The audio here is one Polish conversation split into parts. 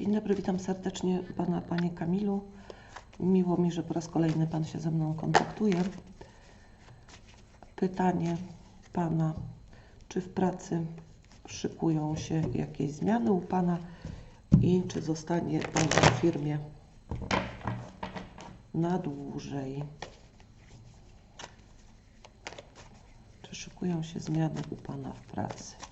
Dzień dobry, witam serdecznie Pana, Panie Kamilu. Miło mi, że po raz kolejny Pan się ze mną kontaktuje. Pytanie Pana, czy w pracy szykują się jakieś zmiany u Pana i czy zostanie Pan w firmie na dłużej? Czy szykują się zmiany u Pana w pracy?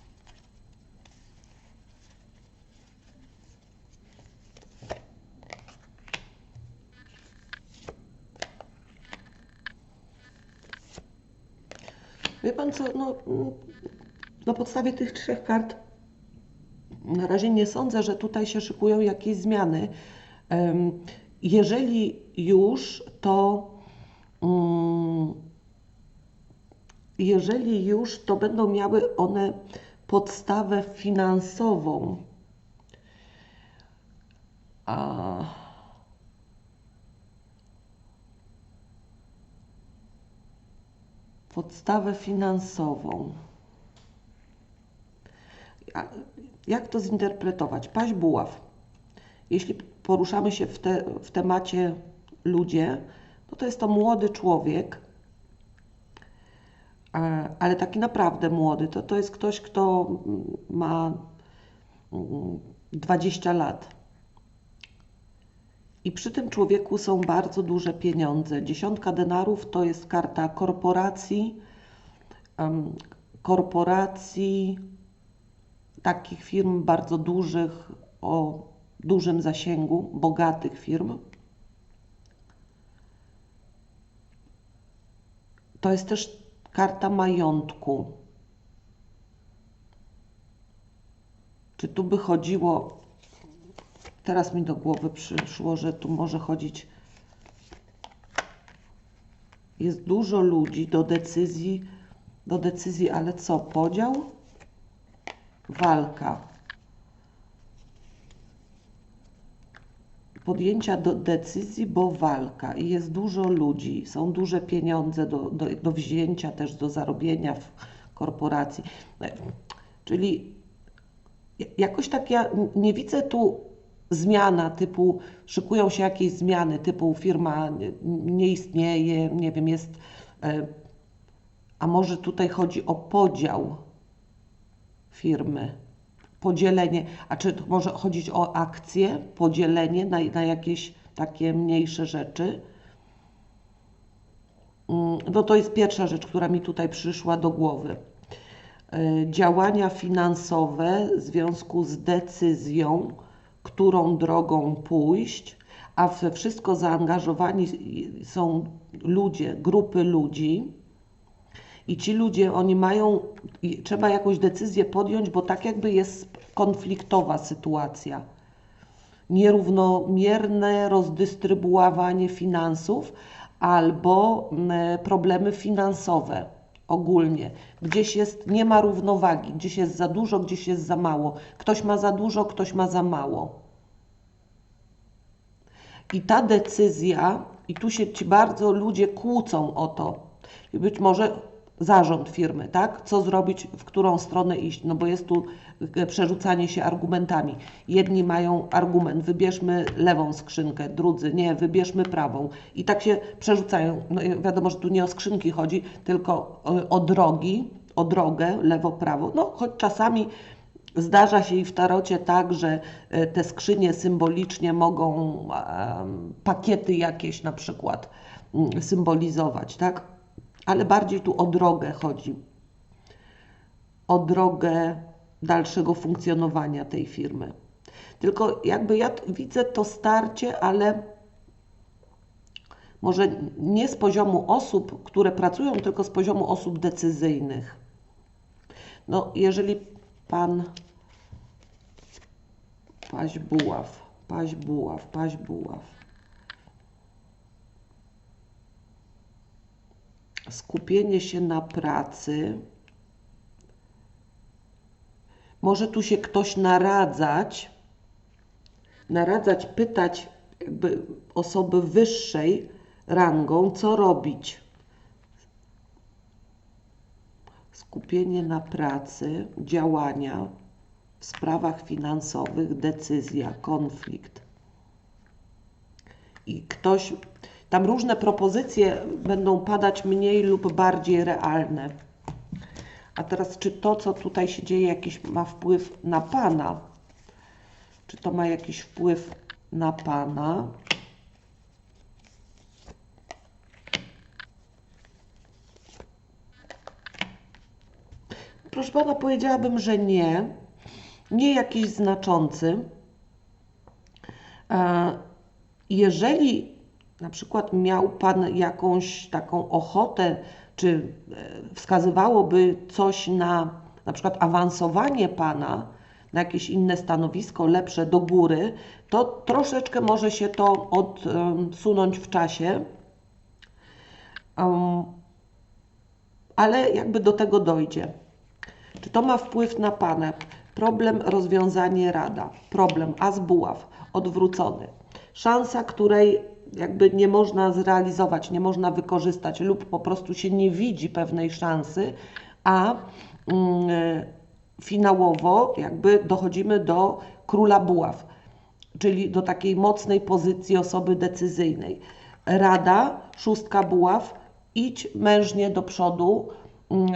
Wie pan co, no, na podstawie tych trzech kart na razie nie sądzę, że tutaj się szykują jakieś zmiany. Jeżeli już, to mm, jeżeli już, to będą miały one podstawę finansową. A podstawę finansową. Jak to zinterpretować? Paź buław. Jeśli poruszamy się w, te, w temacie ludzie, no to jest to młody człowiek, ale taki naprawdę młody. To, to jest ktoś, kto mm, ma mm, 20 lat. I przy tym człowieku są bardzo duże pieniądze. Dziesiątka denarów to jest karta korporacji, em, korporacji, takich firm bardzo dużych, o dużym zasięgu, bogatych firm. To jest też karta majątku. Czy tu by chodziło, teraz mi do głowy przyszło, że tu może chodzić, jest dużo ludzi do decyzji, do decyzji, ale co, podział? Walka. Podjęcia do decyzji, bo walka i jest dużo ludzi, są duże pieniądze do, do, do wzięcia, też do zarobienia w korporacji. Czyli jakoś tak ja nie widzę tu zmiana typu, szykują się jakieś zmiany typu firma nie- nie istnieje, nie wiem, jest, e, a może tutaj chodzi o podział firmy, podzielenie, a czy może chodzić o akcje, podzielenie na, na jakieś takie mniejsze rzeczy? Mm, No to jest pierwsza rzecz, która mi tutaj przyszła do głowy. E, Działania finansowe w związku z decyzją, którą drogą pójść, a we wszystko zaangażowani są ludzie, grupy ludzi. I ci ludzie, oni mają, trzeba jakąś decyzję podjąć, bo tak jakby jest konfliktowa sytuacja. Nierównomierne rozdystrybuowanie finansów albo mm, problemy finansowe ogólnie. Gdzieś jest, nie ma równowagi, gdzieś jest za dużo, gdzieś jest za mało. Ktoś ma za dużo, ktoś ma za mało. I ta decyzja, i tu się ci bardzo ludzie kłócą o to, być może zarząd firmy, tak? Co zrobić, w którą stronę iść, no bo jest tu e, przerzucanie się argumentami. Jedni mają argument, wybierzmy lewą skrzynkę, drudzy nie, wybierzmy prawą. I tak się przerzucają. No wiadomo, że tu nie o skrzynki chodzi, tylko o, drogi, o drogę, lewo, prawo. No choć czasami Zdarza się i w tarocie tak, że e, te skrzynie symbolicznie mogą pakiety jakieś na przykład mm, symbolizować, tak? Ale bardziej tu o drogę chodzi. O drogę dalszego funkcjonowania tej firmy. Tylko jakby ja widzę to starcie, ale może nie z poziomu osób, które pracują, tylko z poziomu osób decyzyjnych. No, jeżeli pan Paź buław, paź buław, paź buław. Skupienie się na pracy. Może tu się ktoś naradzać, naradzać, pytać jakby osoby wyższej rangą, co robić. Skupienie na pracy, działania. w sprawach finansowych, decyzja, konflikt. I ktoś, tam różne propozycje będą padać mniej lub bardziej realne. A teraz, czy to, co tutaj się dzieje, jakiś ma wpływ na Pana? Czy to ma jakiś wpływ na Pana? Proszę Pana, powiedziałabym, że nie. Nie jakiś znaczący. E, Jeżeli na przykład miał Pan jakąś taką ochotę, czy e, wskazywałoby coś na na przykład awansowanie Pana na jakieś inne stanowisko, lepsze do góry, to troszeczkę może się to odsunąć w czasie. Ale jakby do tego dojdzie. Czy to ma wpływ na Pana? Problem, rozwiązanie, rada. Problem, as buław, odwrócony. Szansa, której jakby nie można zrealizować, nie można wykorzystać lub po prostu się nie widzi pewnej szansy, a mm, finałowo jakby dochodzimy do króla buław, czyli do takiej mocnej pozycji osoby decyzyjnej. Rada, szóstka buław, idź mężnie do przodu, mm,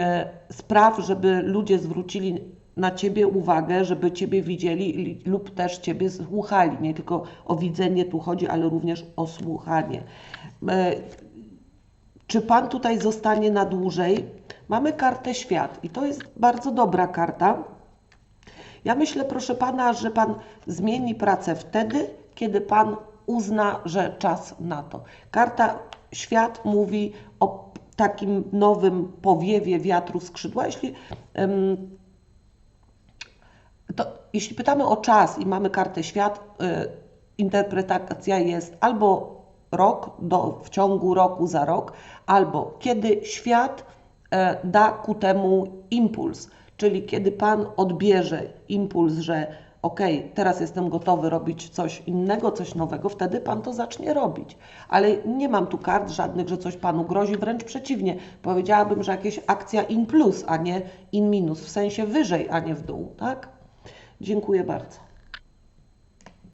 spraw, żeby ludzie zwrócili na Ciebie uwagę, żeby Ciebie widzieli lub też Ciebie słuchali. Nie tylko o widzenie tu chodzi, ale również o słuchanie. E, czy Pan tutaj zostanie na dłużej? Mamy kartę świat i to jest bardzo dobra karta. Ja myślę, proszę Pana, że Pan zmieni pracę wtedy, kiedy Pan uzna, że czas na to. Karta świat mówi o takim nowym powiewie wiatru skrzydła. Jeśli jeśli pytamy o czas i mamy kartę świat, y, interpretacja jest albo rok do, w ciągu roku za rok, albo kiedy świat y, da ku temu impuls, czyli kiedy Pan odbierze impuls, że ok, teraz jestem gotowy robić coś innego, coś nowego, wtedy Pan to zacznie robić. Ale nie mam tu kart żadnych, że coś Panu grozi, wręcz przeciwnie. Powiedziałabym, że jakieś akcja in plus, a nie in minus, w sensie wyżej, a nie w dół, tak? Dziękuję bardzo.